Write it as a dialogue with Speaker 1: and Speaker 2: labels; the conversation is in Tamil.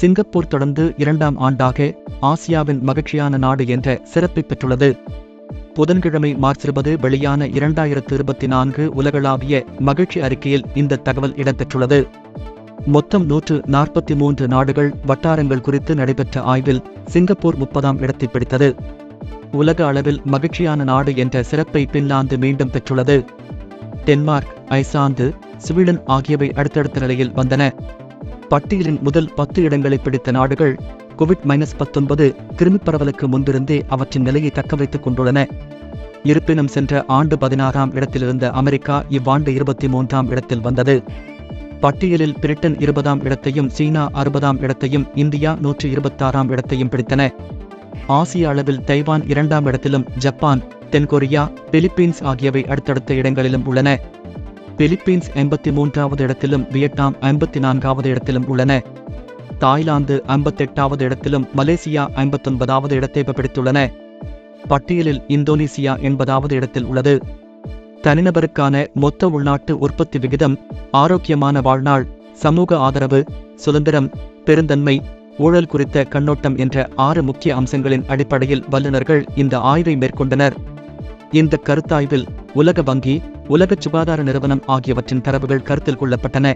Speaker 1: சிங்கப்பூர் தொடர்ந்து இரண்டாம் ஆண்டாக ஆசியாவின் மகிழ்ச்சியான நாடு என்ற சிறப்பை பெற்றுள்ளது. புதன்கிழமை மார்ச் இருபது வெளியான இரண்டாயிரத்து இருபத்தி நான்கு உலகளாவிய மகிழ்ச்சி அறிக்கையில் இந்த தகவல் இடம்பெற்றுள்ளது. மொத்தம் நூற்று நாற்பத்தி மூன்று நாடுகள் வட்டாரங்கள் குறித்து நடைபெற்ற ஆய்வில் சிங்கப்பூர் முப்பதாம் இடத்தை பிடித்தது. உலக அளவில் மகிழ்ச்சியான நாடு என்ற சிறப்பை பின்லாந்து மீண்டும் பெற்றுள்ளது. டென்மார்க் ஐசாந்து ஸ்வீடன் ஆகியவை அடுத்தடுத்த நிலையில் வந்தன. பட்டியலின் முதல் பத்து இடங்களை பிடித்த நாடுகள் கோவிட் மைனஸ் பத்தொன்பது கிருமி பரவலுக்கு முன்பிருந்தே அவற்றின் நிலையை தக்கவைத்துக் கொண்டுள்ளன. இருப்பினும் சென்ற ஆண்டு பதினாறாம் இடத்திலிருந்த அமெரிக்கா இவ்வாண்டு இருபத்தி மூன்றாம் இடத்தில் வந்தது. பட்டியலில் பிரிட்டன் இருபதாம் இடத்தையும் சீனா அறுபதாம் இடத்தையும் இந்தியா நூற்று இருபத்தாறாம் இடத்தையும் பிடித்தன. ஆசிய அளவில் தைவான் இரண்டாம் இடத்திலும் ஜப்பான் தென்கொரியா பிலிப்பீன்ஸ் ஆகியவை அடுத்தடுத்த இடங்களிலும் உள்ளன. பிலிப்பீன்ஸ் எண்பத்தி மூன்றாவது இடத்திலும் வியட்நாம் ஐம்பத்தி நான்காவது இடத்திலும் உள்ளன. தாய்லாந்து ஐம்பத்தெட்டாவது இடத்திலும் மலேசியா ஐம்பத்தொன்பதாவது இடத்தை பிடித்துள்ளன. பட்டியலில் இந்தோனேசியா எண்பதாவது இடத்தில் உள்ளது. தனிநபருக்கான மொத்த உள்நாட்டு உற்பத்தி விகிதம் ஆரோக்கியமான வாழ்நாள் சமூக ஆதரவு சுதந்திரம் பெருந்தன்மை ஊழல் குறித்த கண்ணோட்டம் என்ற ஆறு முக்கிய அம்சங்களின் அடிப்படையில் வல்லுநர்கள் இந்த ஆய்வை மேற்கொண்டனர். இந்த கருத்தாய்வில் உலக வங்கி உலக சுகாதார நிறுவனம் ஆகியவற்றின் தரவுகள் கருத்தில் கொள்ளப்பட்டன.